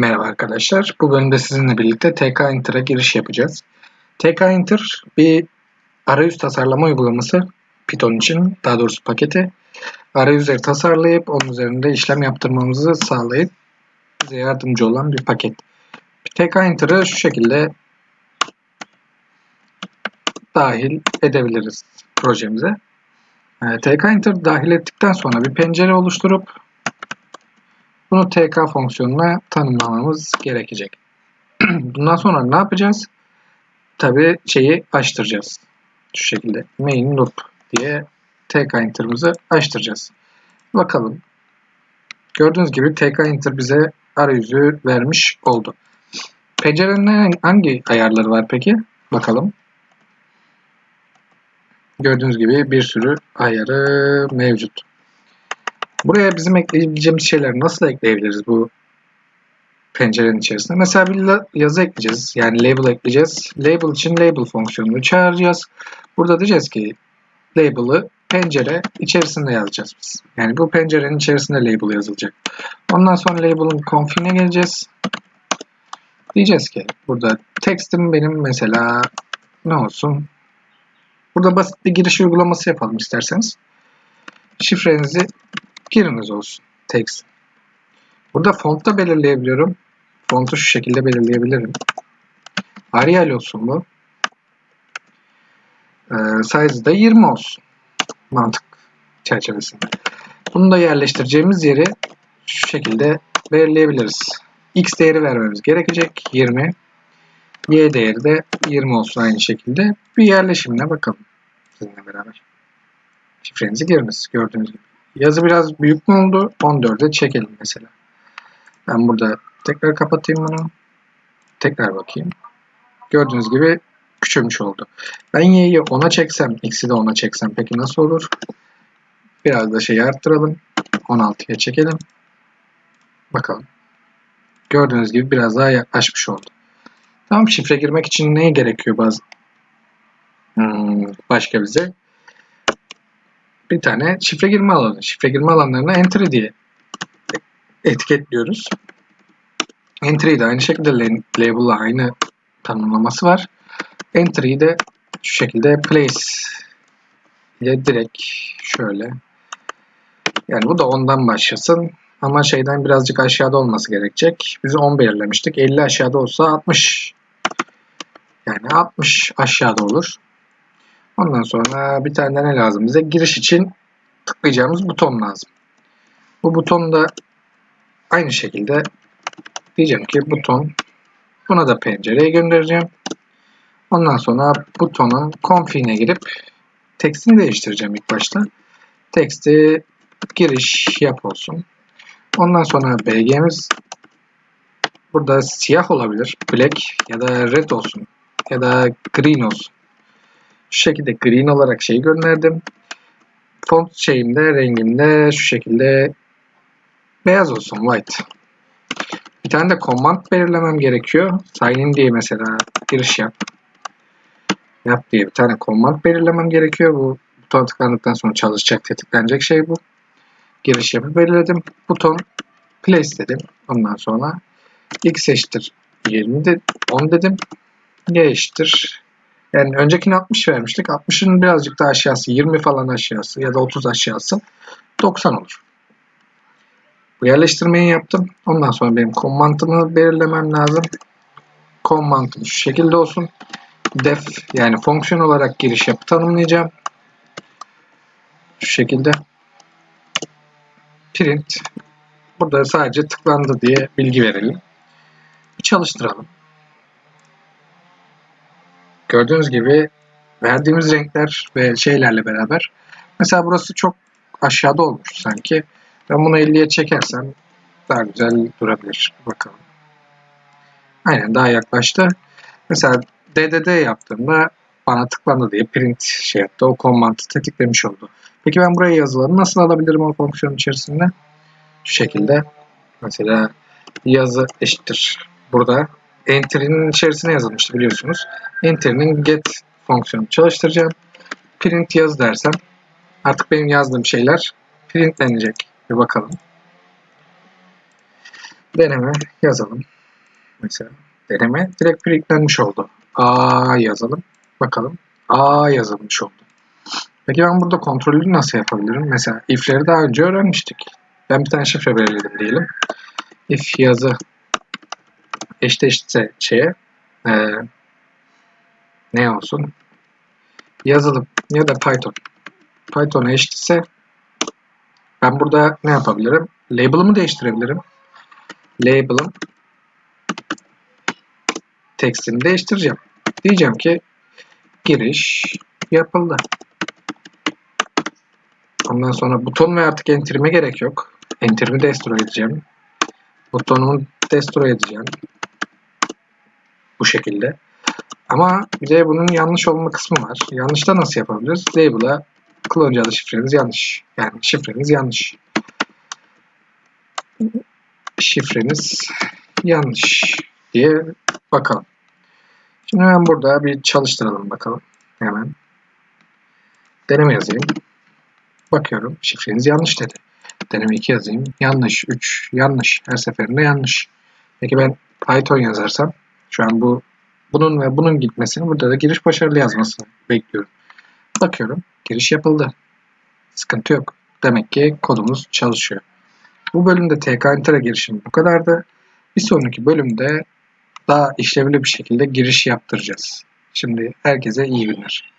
Merhaba arkadaşlar. Bu bölümde sizinle birlikte TK Enter'a giriş yapacağız. TK Enter bir arayüz tasarlama uygulaması Python için, daha doğrusu paketi. Arayüzleri tasarlayıp onun üzerinde işlem yaptırmamızı sağlayıp bize yardımcı olan bir paket. TK Enter'ı şu şekilde dahil edebiliriz projemize. Ee, TK Enter dahil ettikten sonra bir pencere oluşturup bunu tk fonksiyonuna tanımlamamız gerekecek. Bundan sonra ne yapacağız? Tabi şeyi açtıracağız. Şu şekilde main loop diye tk enter'ımızı açtıracağız. Bakalım. Gördüğünüz gibi tk enter bize arayüzü vermiş oldu. Pencerenin hangi ayarları var peki? Bakalım. Gördüğünüz gibi bir sürü ayarı mevcut. Buraya bizim ekleyebileceğimiz şeyler nasıl ekleyebiliriz bu pencerenin içerisinde? Mesela bir yazı ekleyeceğiz. Yani label ekleyeceğiz. Label için label fonksiyonunu çağıracağız. Burada diyeceğiz ki label'ı pencere içerisinde yazacağız biz. Yani bu pencerenin içerisinde label yazılacak. Ondan sonra label'ın config'ine geleceğiz. Diyeceğiz ki burada text'im benim mesela ne olsun? Burada basit bir giriş uygulaması yapalım isterseniz. Şifrenizi giriniz olsun. Text. Burada fontta belirleyebiliyorum. Fontu şu şekilde belirleyebilirim. Arial olsun bu. Ee, size da 20 olsun. Mantık çerçevesinde. Bunu da yerleştireceğimiz yeri şu şekilde belirleyebiliriz. X değeri vermemiz gerekecek. 20. Y değeri de 20 olsun aynı şekilde. Bir yerleşimine bakalım. Sizinle beraber. Şifrenizi giriniz. Gördüğünüz gibi. Yazı biraz büyük mü oldu? 14'e çekelim mesela. Ben burada tekrar kapatayım bunu. Tekrar bakayım. Gördüğünüz gibi küçülmüş oldu. Ben y'yi 10'a çeksem, x'i de 10'a çeksem peki nasıl olur? Biraz da şeyi arttıralım. 16'ya çekelim. Bakalım. Gördüğünüz gibi biraz daha yaklaşmış oldu. Tamam şifre girmek için neye gerekiyor bazı hmm, başka bize? Bir tane şifre girme alanı. Şifre girme alanlarına entry diye etiketliyoruz. Entry'yi de aynı şekilde label'la aynı tanımlaması var. Entry'yi de şu şekilde place ile direkt şöyle yani bu da ondan başlasın ama şeyden birazcık aşağıda olması gerekecek. Biz 10 belirlemiştik. 50 aşağıda olsa 60 yani 60 aşağıda olur. Ondan sonra bir tane ne lazım bize? Giriş için tıklayacağımız buton lazım. Bu buton da aynı şekilde diyeceğim ki buton buna da pencereye göndereceğim. Ondan sonra butonun config'ine girip tekstini değiştireceğim ilk başta. Teksti giriş yap olsun. Ondan sonra BG'miz burada siyah olabilir. Black ya da red olsun. Ya da green olsun. Şu şekilde green olarak şey gönderdim. Font şeyimde, rengimde şu şekilde beyaz olsun, white. Bir tane de command belirlemem gerekiyor. Sign in diye mesela giriş yap. Yap diye bir tane command belirlemem gerekiyor. Bu buton tıklandıktan sonra çalışacak, tetiklenecek şey bu. Giriş yapı belirledim. Buton place dedim. Ondan sonra x eşittir 20 de 10 dedim. y eşittir yani öncekini 60 vermiştik. 60'ın birazcık daha aşağısı 20 falan aşağısı ya da 30 aşağısı 90 olur. Bu yerleştirmeyi yaptım. Ondan sonra benim komandımı belirlemem lazım. Komandım şu şekilde olsun. Def yani fonksiyon olarak giriş yapı tanımlayacağım. Şu şekilde. Print. Burada sadece tıklandı diye bilgi verelim. Bir çalıştıralım. Gördüğünüz gibi verdiğimiz renkler ve şeylerle beraber mesela burası çok aşağıda olmuş sanki. Ben bunu 50'ye çekersem daha güzel durabilir. Bakalım. Aynen daha yaklaştı. Mesela DDD yaptığımda bana tıklandı diye print şey yaptı. O komandı tetiklemiş oldu. Peki ben buraya yazıları nasıl alabilirim o fonksiyon içerisinde? Şu şekilde. Mesela yazı eşittir. Burada enter'in içerisine yazılmıştı biliyorsunuz. Enter'in get fonksiyonu çalıştıracağım. Print yaz dersem artık benim yazdığım şeyler printlenecek. Bir bakalım. deneme yazalım. Mesela deneme direkt printlenmiş oldu. A yazalım. Bakalım. A yazılmış oldu. Peki ben burada kontrolü nasıl yapabilirim? Mesela if'leri daha önce öğrenmiştik. Ben bir tane şifre belirledim diyelim. If yazı eşdeşse şeye e, ne olsun? Yazılım ya da Python. Python'a eşitse ben burada ne yapabilirim? Label'ımı değiştirebilirim. Label'ım tekstini değiştireceğim. Diyeceğim ki giriş yapıldı. Ondan sonra buton ve artık enter'ime gerek yok. Enter'imi destroy edeceğim. Butonumu destroy edeceğim. Bu şekilde. Ama bir de bunun yanlış olma kısmı var. Yanlış da nasıl yapabiliriz? Label'a kullanıcı şifreniz yanlış. Yani şifreniz yanlış. Şifreniz yanlış diye bakalım. Şimdi ben burada bir çalıştıralım bakalım. Hemen. Deneme yazayım. Bakıyorum. Şifreniz yanlış dedi. Deneme 2 yazayım. Yanlış. 3 yanlış. Her seferinde yanlış. Peki ben Python yazarsam şu an bu bunun ve bunun gitmesini burada da giriş başarılı yazmasını bekliyorum. Bakıyorum. Giriş yapıldı. Sıkıntı yok. Demek ki kodumuz çalışıyor. Bu bölümde TK Enter'a girişim bu kadardı. Bir sonraki bölümde daha işlevli bir şekilde giriş yaptıracağız. Şimdi herkese iyi günler.